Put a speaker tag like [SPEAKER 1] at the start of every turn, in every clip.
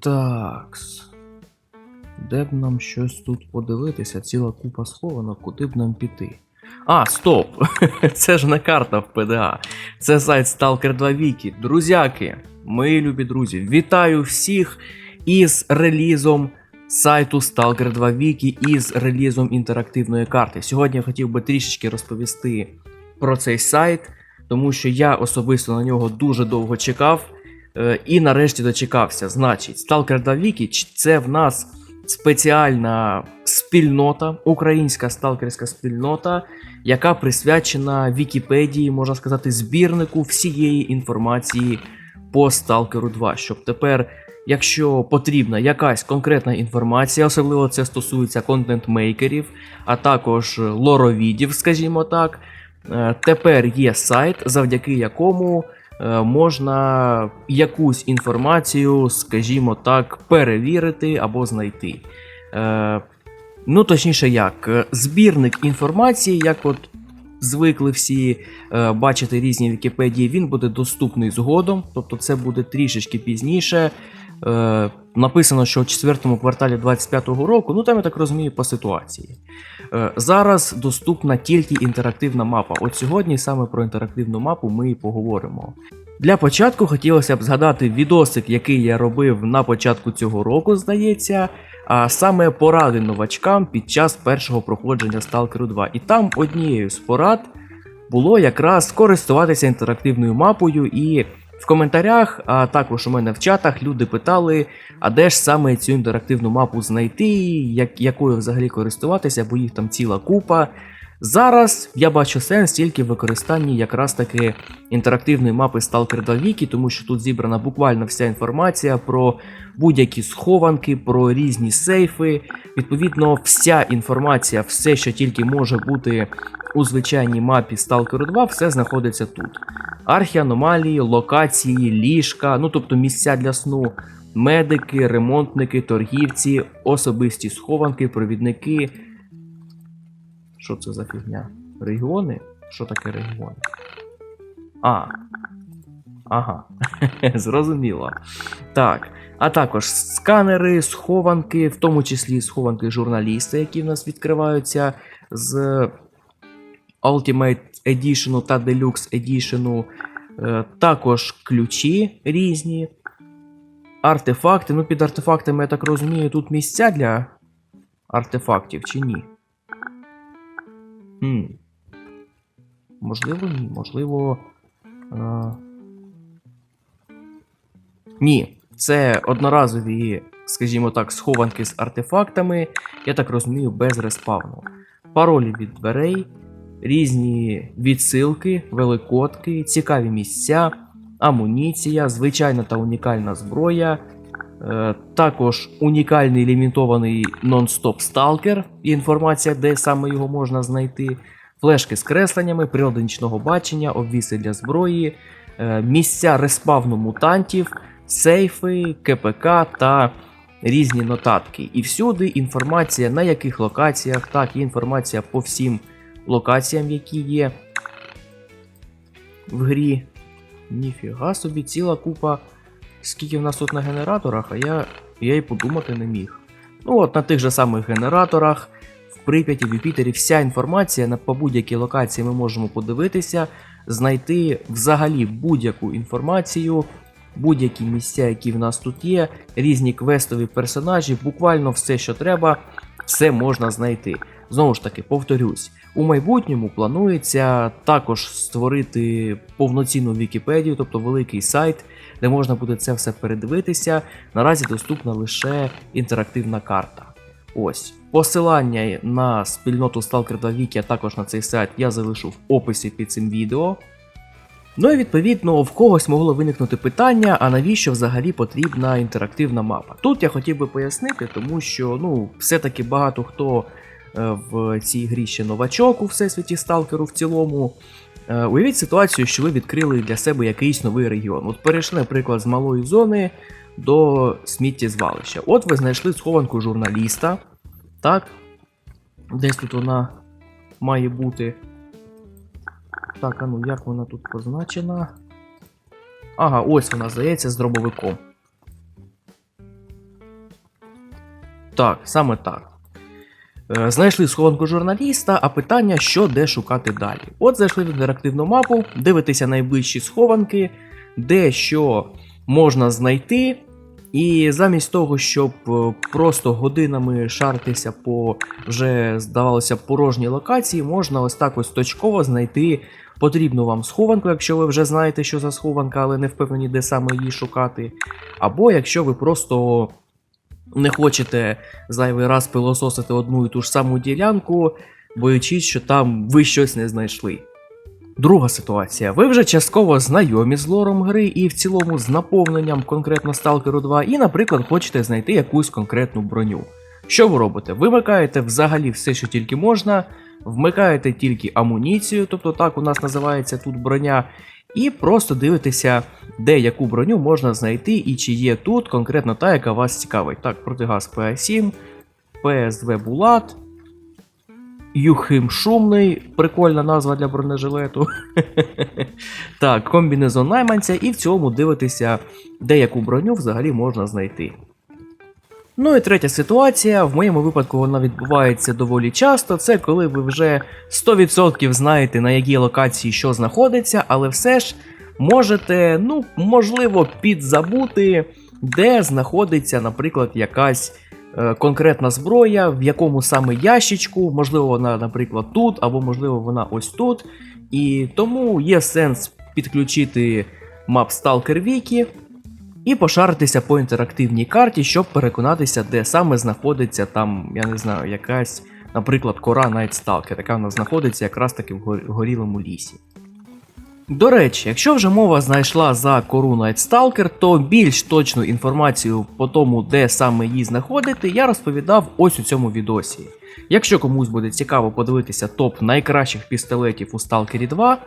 [SPEAKER 1] Такс. Де б нам щось тут подивитися? Ціла купа схована, куди б нам піти? А, стоп! Це ж не карта в ПДА. Це сайт Stalker 2 Wiki. Друзяки, мої любі друзі, вітаю всіх із релізом сайту Stalker 2 Wiki із релізом інтерактивної карти. Сьогодні я хотів би трішечки розповісти про цей сайт, тому що я особисто на нього дуже довго чекав. Е, І нарешті дочекався. Значить, Stalker 2 Wiki ч- це в нас спеціальна спільнота, українська сталкерська спільнота, яка присвячена Вікіпедії, можна сказати, збірнику всієї інформації по Сталкеру 2. Щоб тепер, якщо потрібна якась конкретна інформація, особливо це стосується контент-мейкерів, а також лоровідів, скажімо так. е, Тепер є сайт, завдяки якому можна якусь інформацію, скажімо так, перевірити або знайти. Е, Ну, точніше, як, е, збірник інформації, як от звикли всі е, бачити різні Вікіпедії, він буде доступний згодом, тобто це буде трішечки пізніше. Е, написано, що в четвертому кварталі 25-го року, ну там я так розумію, по ситуації. Е, зараз доступна тільки інтерактивна мапа. От сьогодні саме про інтерактивну мапу ми і поговоримо. Для початку хотілося б згадати відосик, який я робив на початку цього року, здається, а саме поради новачкам під час першого проходження Stalker 2. І там однією з порад було якраз користуватися інтерактивною мапою, і в коментарях, а також у мене в чатах люди питали, а де ж саме цю інтерактивну мапу знайти, як, якою взагалі користуватися, бо їх там ціла купа. Зараз я бачу сенс тільки в використанні якраз таки інтерактивної мапи Stalker 2 Wiki, тому що тут зібрана буквально вся інформація про будь-які схованки, про різні сейфи. Відповідно, вся інформація, все, що тільки може бути у звичайній мапі Stalker 2, все знаходиться тут. Архіаномалії, локації, ліжка, ну тобто місця для сну, медики, ремонтники, торгівці, особисті схованки, провідники. Що це за фігня? Регіони? Що таке регіони? А. Ага. Зрозуміло. Так. А також сканери, схованки, в тому числі схованки журналіста, які в нас відкриваються з Ultimate Edition та Deluxe Edition. Е, Також ключі різні. Артефакти. Ну, під артефактами, я так розумію, тут місця для артефактів чи ні? Хм. Можливо, ні. Можливо. Е... Ні. Це одноразові, скажімо так, схованки з артефактами. Я так розумію, без респавну. Паролі від дверей, різні відсилки, великодки, цікаві місця, амуніція, звичайна та унікальна зброя. Е, також унікальний лімітований нон-стоп сталкер, інформація, де саме його можна знайти, флешки з кресленнями, прилади нічного бачення, обвіси для зброї, е, місця респавну мутантів, сейфи, КПК та різні нотатки. І всюди інформація на яких локаціях, так, і інформація по всім локаціям, які є в грі. Ніфіга собі, ціла купа. Скільки в нас тут на генераторах, а я, я й подумати не міг. Ну от на тих же самих генераторах, в Прип'яті, в Юпітері, вся інформація на по будь-якій локації ми можемо подивитися, знайти взагалі будь-яку інформацію, будь-які місця, які в нас тут є, різні квестові персонажі, буквально все, що треба, все можна знайти. Знову ж таки, повторюсь, у майбутньому планується також створити повноцінну Вікіпедію, тобто великий сайт, де можна буде це все передивитися. Наразі доступна лише інтерактивна карта. Ось посилання на спільноту Stalker 2 Wiki, а також на цей сайт я залишу в описі під цим відео. Ну і відповідно в когось могло виникнути питання, а навіщо взагалі потрібна інтерактивна мапа? Тут я хотів би пояснити, тому що ну, все-таки багато хто е, в цій грі ще новачок у всесвіті сталкеру в цілому. Е, Уявіть ситуацію, що ви відкрили для себе якийсь новий регіон. От перейшли, наприклад, з малої зони до сміттєзвалища. От ви знайшли схованку журналіста. Так. Десь тут вона має бути. Так, а ну як вона тут позначена? Ага, ось вона здається з дробовиком. Так, саме так. Е, Знайшли схованку журналіста, а питання, що де шукати далі. От зайшли в інтерактивну мапу, дивитеся найближчі схованки, де що можна знайти. І замість того, щоб е, просто годинами шаритися по вже, здавалося, порожній локації, можна ось так ось точково знайти потрібну вам схованку, якщо ви вже знаєте, що за схованка, але не впевнені, де саме її шукати. Або якщо ви просто не хочете зайвий раз пилососити одну і ту ж саму ділянку, боючись, що там ви щось не знайшли. Друга ситуація. Ви вже частково знайомі з лором гри і в цілому з наповненням конкретно Stalker 2, і, наприклад, хочете знайти якусь конкретну броню. Що ви робите? Вимикаєте взагалі все, що тільки можна, вмикаєте тільки амуніцію, тобто так у нас називається тут броня, і просто дивитеся, де яку броню можна знайти і чи є тут конкретно та, яка вас цікавить. Так, протигаз ПА7, ПСВ Булат. Юхим Шумний, прикольна назва для бронежилету. так, комбінезон найманця, і в цьому дивитися, де яку броню взагалі можна знайти. Ну і третя ситуація, в моєму випадку вона відбувається доволі часто. Це коли ви вже 100% знаєте, на якій локації що знаходиться, але все ж можете, ну, можливо, підзабути, де знаходиться, наприклад, якась конкретна зброя, в якому саме ящичку, можливо, вона, наприклад, тут, або можливо, вона ось тут. І тому є сенс підключити мап Stalker Wiki і пошаритися по інтерактивній карті, щоб переконатися, де саме знаходиться там, я не знаю, якась, наприклад, кора Night Stalker, яка в нас знаходиться якраз таки в горілому лісі. До речі, якщо вже мова знайшла за кору Stalker, то більш точну інформацію по тому, де саме її знаходити, я розповідав ось у цьому відосі. Якщо комусь буде цікаво подивитися топ найкращих пістолетів у Stalker 2,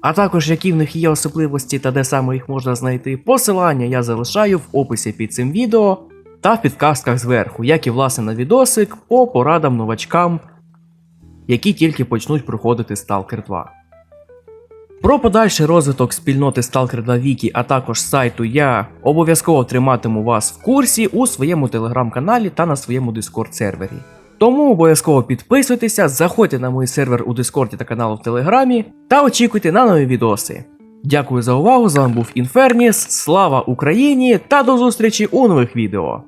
[SPEAKER 1] а також які в них є особливості та де саме їх можна знайти, посилання я залишаю в описі під цим відео та в підказках зверху, як і власне на відосик по порадам новачкам, які тільки почнуть проходити Stalker 2. Про подальший розвиток спільноти Stalker 2 Wiki, а також сайту я обов'язково триматиму вас в курсі у своєму телеграм-каналі та на своєму Discord сервері. Тому обов'язково підписуйтеся, заходьте на мій сервер у Дискорді та канал в Телеграмі та очікуйте на нові відоси. Дякую за увагу, з вами був Інферніс, слава Україні та до зустрічі у нових відео.